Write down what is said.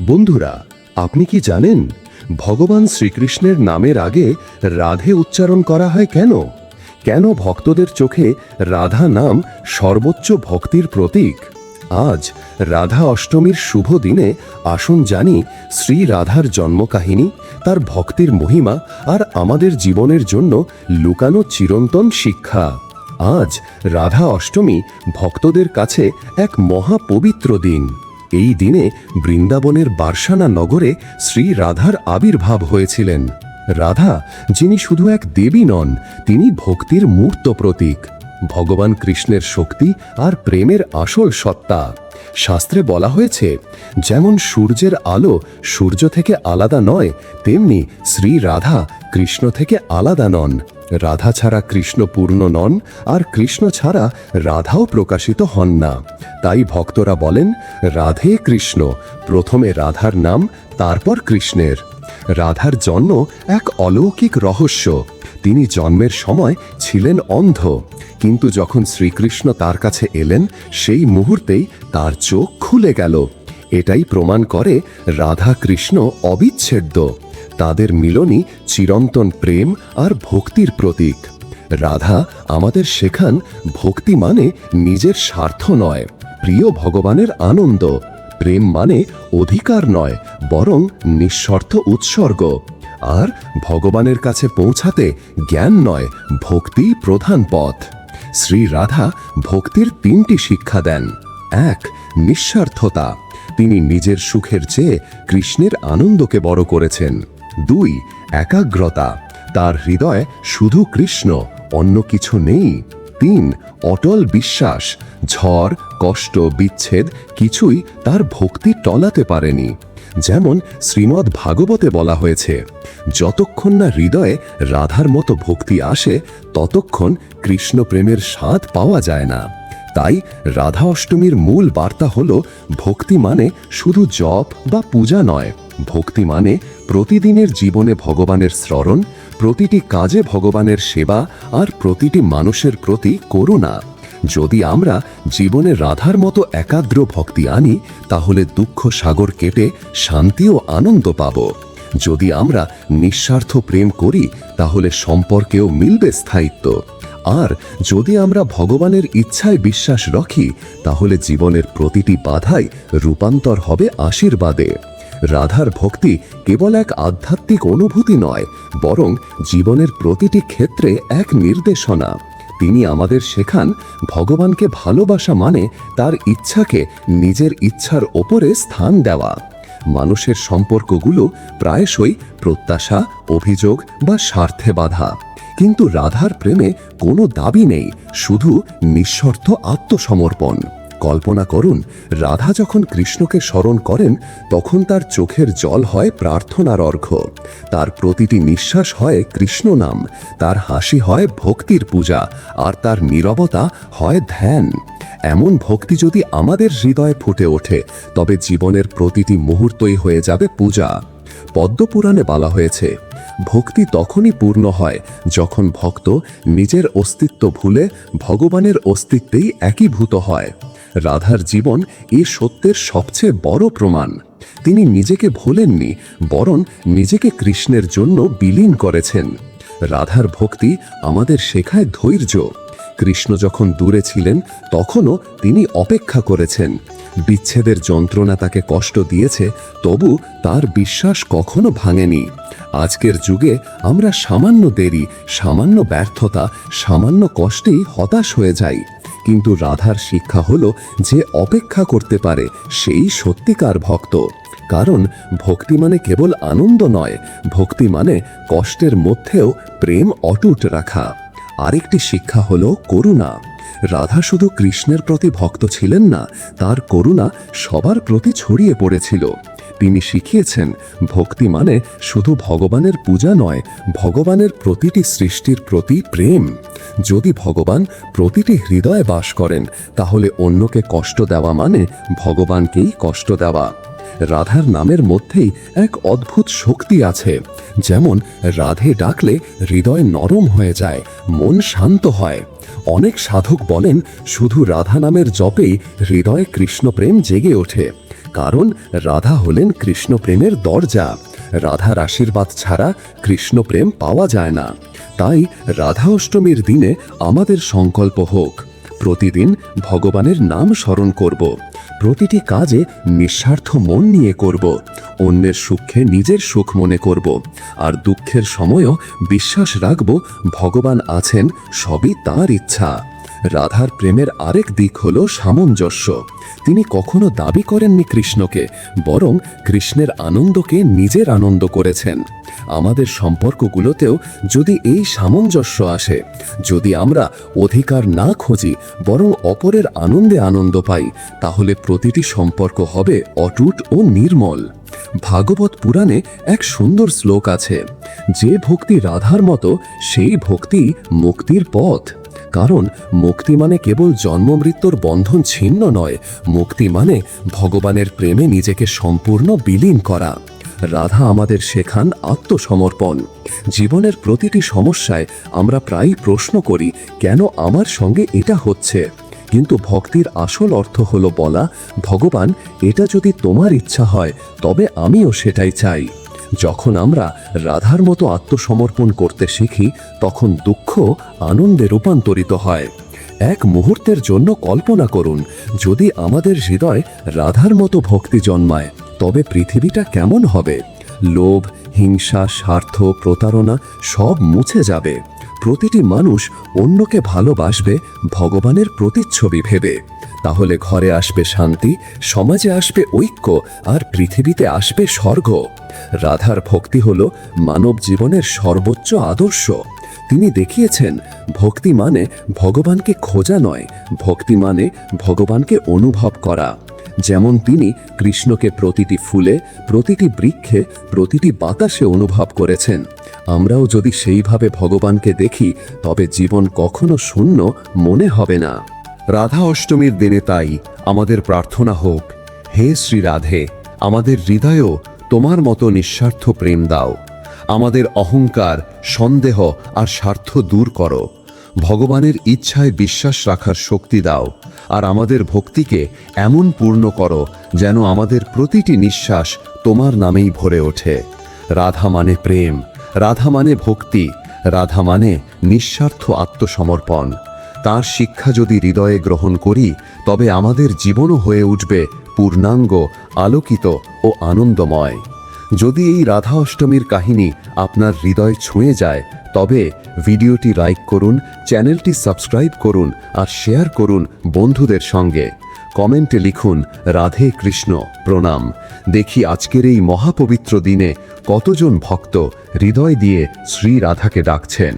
বন্ধুরা, আপনি কি জানেন ভগবান শ্রীকৃষ্ণের নামের আগে রাধে উচ্চারণ করা হয় কেন? কেন ভক্তদের চোখে রাধা নাম সর্বোচ্চ ভক্তির প্রতীক? আজ রাধা অষ্টমীর শুভ দিনে আসুন জানি শ্রী রাধার জন্মকাহিনী, তার ভক্তির মহিমা আর আমাদের জীবনের জন্য লুকানো চিরন্তন শিক্ষা। আজ রাধা অষ্টমী ভক্তদের কাছে এক মহাপবিত্র দিন। এই দিনে বৃন্দাবনের বার্সানা নগরে শ্রী রাধার আবির্ভাব হয়েছিলেন। রাধা, যিনি শুধু এক দেবী নন, তিনি ভক্তির মূর্ত প্রতীক। ভগবান কৃষ্ণের শক্তি আর প্রেমের আসল সত্তা। শাস্ত্রে বলা হয়েছে, যেমন সূর্যের আলো সূর্য থেকে আলাদা নয়, তেমনি শ্রী রাধা কৃষ্ণ থেকে আলাদা নন। রাধা ছাড়া কৃষ্ণ পূর্ণ নন আর কৃষ্ণ ছাড়া রাধাও প্রকাশিত হন না। তাই ভক্তরা বলেন, রাধে কৃষ্ণ, প্রথমে রাধার নাম, তারপর কৃষ্ণের। রাধার জন্ম এক অলৌকিক রহস্য। তিনি জন্মের সময় ছিলেন অন্ধ। কিন্তু যখন শ্রীকৃষ্ণ তার কাছে এলেন, সেই মুহূর্তেই তার চোখ খুলে গেল। এটাই প্রমাণ করে রাধা কৃষ্ণ অবিচ্ছেদ্য। তাদের মিলনই চিরন্তন প্রেম আর ভক্তির প্রতীক। রাধা আমাদের শেখান ভক্তি মানে নিজের স্বার্থ নয়, প্রিয় ভগবানের আনন্দ। প্রেম মানে অধিকার নয়, বরং নিঃস্বার্থ উৎসর্গ। আর ভগবানের কাছে পৌঁছাতে জ্ঞান নয়, ভক্তি প্রধান পথ। শ্রী রাধা ভক্তির তিনটি শিক্ষা দেন। এক, নিঃস্বার্থতা। তিনি নিজের সুখের চেয়ে কৃষ্ণের আনন্দকে বড় করেছেন। দুই, একাগ্রতা। তার হৃদয়ে শুধু কৃষ্ণ, অন্য কিছু নেই। তিন, অটল বিশ্বাস। ঝড়, কষ্ট, বিচ্ছেদ কিছুই তার ভক্তি টলাতে পারেনি। যেমন শ্রীমদ্ ভাগবতে বলা হয়েছে, যতক্ষণ না হৃদয়ে রাধার মতো ভক্তি আসে, ততক্ষণ কৃষ্ণ প্রেমের স্বাদ পাওয়া যায় না। তাই রাধা অষ্টমীর মূল বার্তা হল, ভক্তি মানে শুধু জপ বা পূজা নয়। ভক্তি মানে প্রতিদিনের জীবনে ভগবানের স্মরণ, প্রতিটি কাজে ভগবানের সেবা আর প্রতিটি মানুষের প্রতি করুণা। যদি আমরা জীবনে রাধার মতো একাগ্র ভক্তি আনি, তাহলে দুঃখ সাগর কেটে শান্তি ও আনন্দ পাব। যদি আমরা নিঃস্বার্থ প্রেম করি, তাহলে সম্পর্কেও মিলবে স্থায়িত্ব। আর যদি আমরা ভগবানের ইচ্ছায় বিশ্বাস রাখি, তাহলে জীবনের প্রতিটি বাধাই রূপান্তর হবে আশীর্বাদে। রাধার ভক্তি কেবল এক আধ্যাত্মিক অনুভূতি নয়, বরং জীবনের প্রতিটি ক্ষেত্রে এক নির্দেশনা। তিনি আমাদের শেখান, ভগবানকে ভালোবাসা মানে তার ইচ্ছাকে নিজের ইচ্ছার ওপরে স্থান দেওয়া। মানুষের সম্পর্কগুলো প্রায়শই প্রত্যাশা, অভিযোগ বা স্বার্থে বাধা। কিন্তু রাধার প্রেমে কোনো দাবি নেই, শুধু নিঃশর্ত আত্মসমর্পণ। কল্পনা করুন, রাধা যখন কৃষ্ণকে স্মরণ করেন, তখন তার চোখের জল হয় প্রার্থনার অর্ঘ্য। তার প্রতিটি নিঃশ্বাস হয় কৃষ্ণ নাম, তার হাসি হয় ভক্তির পূজা, আর তার নীরবতা হয় ধ্যান। এমন ভক্তি যদি আমাদের হৃদয়ে ফুটে ওঠে, তবে জীবনের প্রতিটি মুহূর্তই হয়ে যাবে পূজা। পদ্মপুরাণে বলা হয়েছে ভক্তি তখনই পূর্ণ হয় যখন ভক্ত নিজের অস্তিত্ব ভুলে ভগবানের অস্তিত্বেই একীভূত হয়। রাধার জীবন এ সত্যের সবচেয়ে বড় প্রমাণ। তিনি নিজেকে ভোলেননি, বরং নিজেকে কৃষ্ণের জন্য বিলীন করেছেন। রাধার ভক্তি আমাদের শেখায় ধৈর্য। কৃষ্ণ যখন দূরে ছিলেন, তখনও তিনি অপেক্ষা করেছেন। বিচ্ছেদের যন্ত্রণা তাকে কষ্ট দিয়েছে, তবু তার বিশ্বাস কখনো ভাঙেনি। আজকের যুগে আমরা সামান্য দেরি, সামান্য ব্যর্থতা, সামান্য কষ্টেই হতাশ হয়ে যাই। কিন্তু রাধার শিক্ষা হলো যে অপেক্ষা করতে পারে সেই সত্যিকার ভক্ত। কারণ ভক্তি মানে কেবল আনন্দ নয়, ভক্তি মানে কষ্টের মধ্যেও প্রেম অটুট রাখা। আরেকটি শিক্ষা হলো করুণা। রাধা শুধু কৃষ্ণের প্রতি ভক্ত ছিলেন না, তার করুণা সবার প্রতি ছড়িয়ে পড়েছিল। তিনি শিখিয়েছেন, ভক্তি মানে শুধু ভগবানের পূজা নয়, ভগবানের প্রতিটি সৃষ্টির প্রতি প্রেম। যদি ভগবান প্রতিটি হৃদয়ে বাস করেন, তাহলে অন্যকে কষ্ট দেওয়া মানে ভগবানকেই কষ্ট দেওয়া। রাধার নামের মধ্যেই এক অদ্ভুত শক্তি আছে। যেমন, রাধে ডাকলে হৃদয় নরম হয়ে যায়, মন শান্ত হয়। অনেক সাধক বলেন, শুধু রাধা নামের জপেই হৃদয়ে কৃষ্ণপ্রেম জেগে ওঠে। কারণ, রাধা হলেন কৃষ্ণপ্রেমের দরজা। রাধার আশীর্বাদ ছাড়া কৃষ্ণপ্রেম পাওয়া যায় না। তাই রাধা অষ্টমীর দিনে আমাদের সংকল্প হোক। প্রতিদিন ভগবানের নাম স্মরণ করব। প্রতিটি কাজে নিঃস্বার্থ মন নিয়ে করব। অন্যের সুখে নিজের সুখ মনে করব। আর দুঃখের সময়ও বিশ্বাস রাখব, ভগবান আছেন, সবই তার ইচ্ছা। রাধার প্রেমের আরেক দিক হল সামঞ্জস্য। তিনি কখনো দাবি করেননি কৃষ্ণকে, বরং কৃষ্ণের আনন্দকে নিজের আনন্দ করেছেন। আমাদের সম্পর্কগুলোতেও যদি এই সামঞ্জস্য আসে, যদি আমরা অধিকার না খুঁজি, বরং অপরের আনন্দে আনন্দ পাই, তাহলে প্রতিটি সম্পর্ক হবে অটুট ও নির্মল। ভাগবত পুরাণে এক সুন্দর শ্লোক আছে, যে ভক্তি রাধার মতো, সেই ভক্তি মুক্তির পথ। কারণ মুক্তি মানে কেবল জন্ম, মৃত্যুর বন্ধন ছিন্ন নয়। মুক্তি মানে ভগবানের প্রেমে নিজেকে সম্পূর্ণ বিলীন করা। রাধা আমাদের শেখান আত্মসমর্পণ। জীবনের প্রতিটি সমস্যায় আমরা প্রায়ই প্রশ্ন করি, কেন আমার সঙ্গে এটা হচ্ছে? কিন্তু ভক্তির আসল অর্থ হলো বলা, ভগবান, এটা যদি তোমার ইচ্ছা হয়, তবে আমিও সেটাই চাই। যখন আমরা রাধার মতো আত্মসমর্পণ করতে শিখি, তখন দুঃখ আনন্দে রূপান্তরিত হয়। এক মুহূর্তের জন্য কল্পনা করুন, যদি আমাদের হৃদয় রাধার মতো ভক্তি জন্মায়, তবে পৃথিবীটা কেমন হবে? লোভ, হিংসা, স্বার্থ, প্রতারণা সব মুছে যাবে। প্রতিটি মানুষ অন্যকে ভালোবাসবে, ভগবানের প্রতিচ্ছবি ভেবে। তাহলে ঘরে আসবে শান্তি, সমাজে আসবে ঐক্য আর পৃথিবীতে আসবে স্বর্গ। রাধার ভক্তি হল মানব জীবনের সর্বোচ্চ আদর্শ। তিনি দেখিয়েছেন, ভক্তি মানে ভগবানকে খোঁজা নয়, ভক্তি মানে ভগবানকে অনুভব করা। যেমন তিনি কৃষ্ণকে প্রতিটি ফুলে, প্রতিটি বৃক্ষে, প্রতিটি বাতাসে অনুভব করেছেন। আমরাও যদি সেইভাবে ভগবানকে দেখি, তবে জীবন কখনো শূন্য মনে হবে না। রাধা অষ্টমীর দিনে তাই আমাদের প্রার্থনা হোক। হে শ্রী রাধে, আমাদের হৃদয়েও তোমার মতো নিঃস্বার্থ প্রেম দাও। আমাদের অহংকার, সন্দেহ আর স্বার্থ দূর করো। ভগবানের ইচ্ছায় বিশ্বাস রাখার শক্তি দাও আর আমাদের ভক্তিকে এমন পূর্ণ করো যেন আমাদের প্রতিটি নিঃশ্বাস তোমার নামেই ভরে ওঠে। রাধা মানে প্রেম, রাধা মানে ভক্তি, রাধা মানে নিঃস্বার্থ আত্মসমর্পণ। তার শিক্ষা যদি হৃদয়ে গ্রহণ করি, তবে আমাদের জীবনও হয়ে উঠবে পূর্ণাঙ্গ, আলোকিত ও আনন্দময়। যদি এই রাধা অষ্টমীর কাহিনী আপনার হৃদয় ছুঁয়ে যায়, তবে ভিডিওটি লাইক করুন, চ্যানেলটি সাবস্ক্রাইব করুন আর শেয়ার করুন বন্ধুদের সঙ্গে। কমেন্টে লিখুন, রাধে কৃষ্ণ, প্রণাম। দেখি আজকের এই মহাপবিত্র দিনে কতজন ভক্ত হৃদয় দিয়ে শ্রী রাধাকে ডাকছেন।